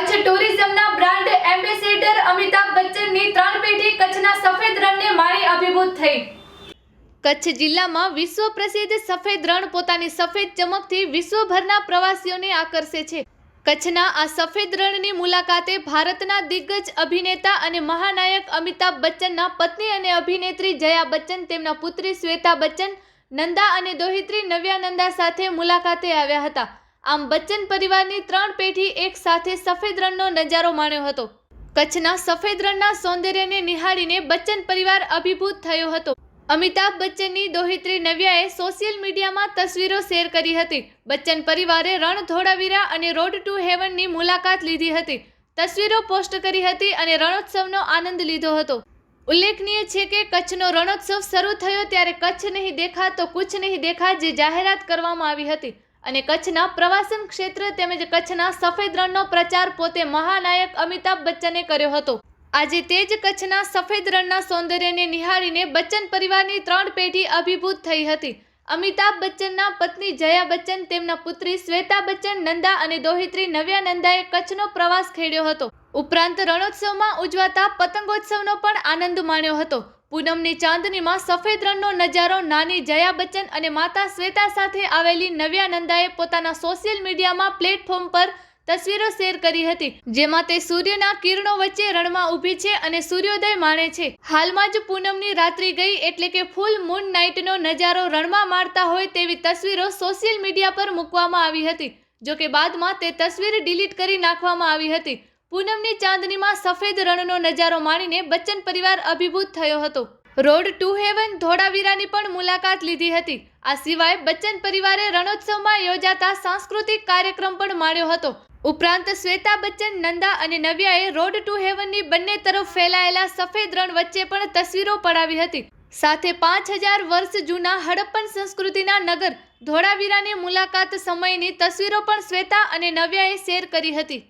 કચ્છ ટુરિઝમના brand ambassador Amitabh બચ્ચનની ત્રણ પેઢી કચ્છના સફેદ રણને મારી અભિભૂત થઈ. કચ્છ જિલ્લામાં વિશ્વ પ્રસિદ્ધ સફેદ રણ પોતાની સફેદ ચમકથી વિશ્વભરના પ્રવાસીઓને આકર્ષે છે. કચ્છના આ સફેદ રણની મુલાકાતે ભારતના દિગ્ગજ અભિનેતા અને મહાનાયક અમિતાભ બચ્ચનના પત્ની અને અભિનેત્રી જયા બચ્ચન, તેમના પુત્રી શ્વેતા બચ્ચન, નંદા અને દોહિત્રી નવ્યા નંદા સાથે મુલાકાતે આવ્યા હતા. આમ બચ્ચન પરિવારની ત્રણ પેઢી એક સાથે સફેદ રણનો નજારો માણ્યો હતો. કચ્છના સફેદ રણના સૌંદર્યને નિહાળીને બચ્ચન પરિવાર અભિભૂત થયો હતો. અમિતાભ બચ્ચનની દોહિત્રી નવ્યાએ સોશિયલ મીડિયામાં તસવીરો શેર કરી હતી. બચ્ચન પરિવારે રણ ધોળાવીરા અને રોડ ટુ હેવનની મુલાકાત લીધી હતી. તસવીરો પોસ્ટ કરી હતી અને રણોત્સવનો આનંદ લીધો હતો. ઉલ્લેખનીય છે કે કચ્છનો રણોત્સવ શરૂ થયો ત્યારે કચ્છ નહીં દેખા તો કુછ નહીં દેખા જે જાહેરાત કરવામાં આવી હતી. અને કચ્છના પ્રવાસન ક્ષેત્ર તેમજ કચ્છના સફેદ રણનો પ્રચાર પોતે મહાનાયક અમિતાભ બચ્ચને કર્યો હતો. આજે તે જ કચ્છના સફેદ રણના સૌંદર્યને નિહાળીને બચ્ચન પરિવારની ત્રણ પેઢી અભિભૂત થઈ હતી. અમિતાભ બચ્ચનના પત્ની જયા બચ્ચન, તેમના પુત્રી શ્વેતા બચ્ચન, નંદા અને દોહિત્રી નવ્યા નંદાએ કચ્છનો પ્રવાસ ખેડ્યો હતો. ઉપરાંત રણોત્સવમાં ઉજવાતા પતંગોત્સવનો પણ આનંદ માણ્યો હતો. પૂનમની ચાંદનીમાં સફેદ રણનો નજારો, નાની જયા બચ્ચન અને માતા શ્વેતા સાથે આવેલી નવ્યા નંદાએ પોતાના સોશિયલ મીડિયામાં પ્લેટફોર્મ પર તસવીરો શેર કરી હતી, જેમાં તે સૂર્યના કિરણો વચ્ચે રણમાં ઊભી છે અને સૂર્યોદય માણે છે. હાલમાં જ પૂનમની રાત્રિ ગઈ એટલે કે ફૂલ મૂન નાઇટનો નજારો રણમાં માણતા હોય તેવી તસવીરો સોશિયલ મીડિયા પર મૂકવામાં આવી હતી, જોકે બાદમાં તે તસવીર ડિલીટ કરી નાખવામાં આવી હતી. પૂનમની ચાંદનીમાં સફેદ રણનો નજારો માણીને બચ્ચન પરિવાર અભિભૂત થયો હતો. રોડ ટુ હેવન ધોળાવીરાની પણ મુલાકાત લીધી હતી. આ સિવાય બચ્ચન પરિવારે રણોત્સવમાં યોજાતા સાંસ્કૃતિક કાર્યક્રમ પણ માણ્યો હતો. ઉપરાંત શ્વેતા બચ્ચન, નંદા અને નવ્યાએ રોડ ટુ હેવનની બંને તરફ ફેલાયેલા સફેદ રણ વચ્ચે પણ તસવીરો પડાવી હતી. સાથે પાંચ હજાર વર્ષ જૂના હડપ્પન સંસ્કૃતિના નગર ધોળાવીરાની મુલાકાત સમયની તસવીરો પણ શ્વેતા અને નવ્યાએ શેર કરી હતી.